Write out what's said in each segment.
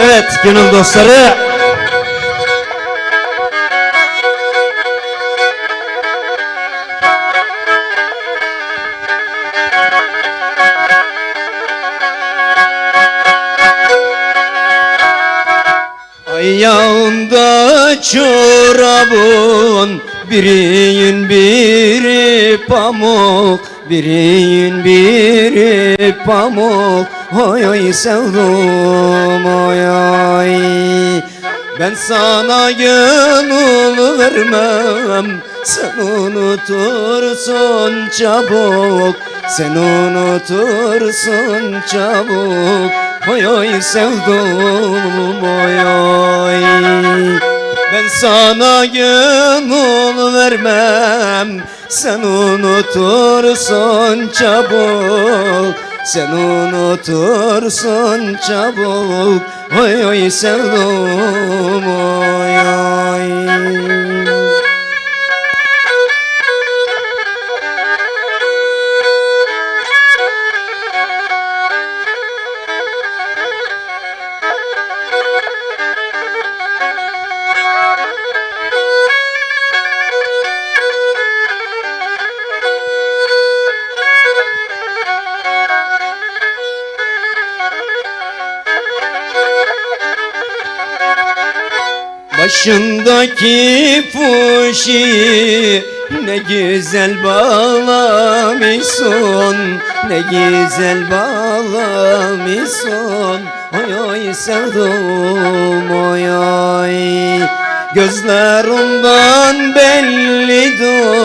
Evet gönül dostları. Ayağında çorabın Biri biri pamuk Biri biri pamuk Oy oy sevdum Ben sana gönül vermem. Sen unutursun çabuk. Sen unutursun çabuk. Oy oy sevdum oy oy. Ben sana gönül vermem. Sen unutursun çabuk Sen unutursun çabuk. Oy oy sevdum oy oy Başındaki fuşi ne güzel bağlamışsın Ne güzel bağlamışsın. Oy oy sevdum oy oy. Gözlerinden bellidir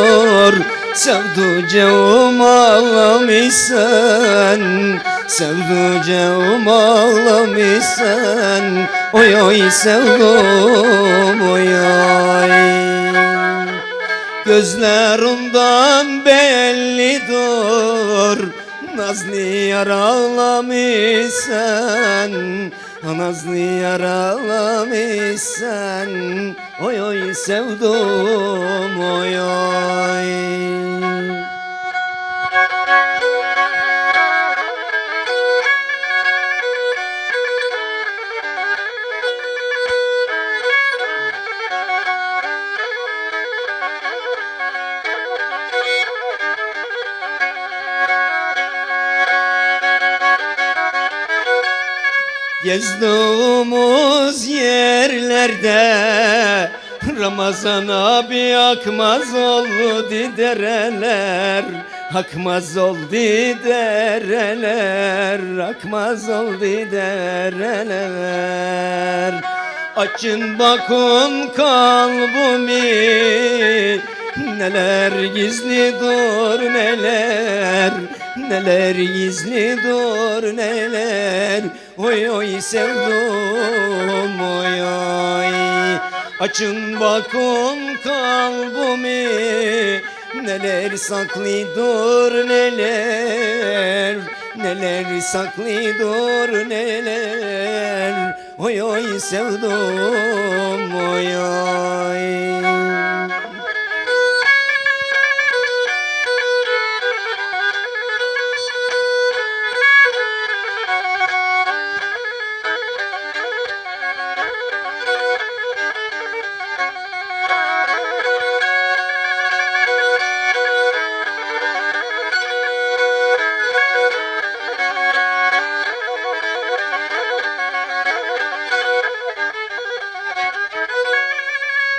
Sevduceğim ağlamışsın Sevduceğim ağlamışsın Oy oy sevdum oy oy. Gözlerinden bellidir Nazlı yar ağlamışsın Nazlı yar ağlamışsın Oy oy sevdum Gezdiğimiz yerlerde Ramazan abi akmaz oldu dereler Akmaz oldu dereler Akmaz oldu dereler Açın bakın kalbimi Neler gizlidir neler Neler gizlidir neler? Oy oy sevdum oy oy. Açın bakın kalbimi. Neler saklıdır neler? Neler saklıdır neler? Oy oy sevdum oy oy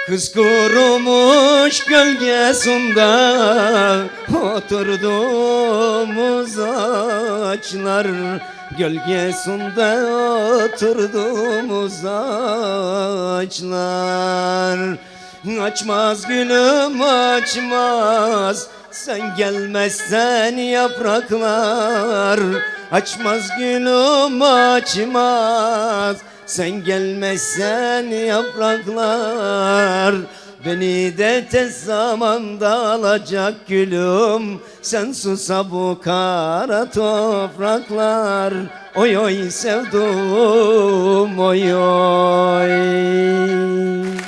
Kız kurumuş gölgesinde oturduğumuz ağaçlar. Gölgesinde oturduğumuz ağaçlar. Açmaz gülüm açmaz. Sen gelmezsen yapraklar. Açmaz gülüm açmaz Sen gelmezsen yapraklar Beni de tez zamanda alacak gülüm. Sen susa bu kara topraklar Oy oy sevdum oy oy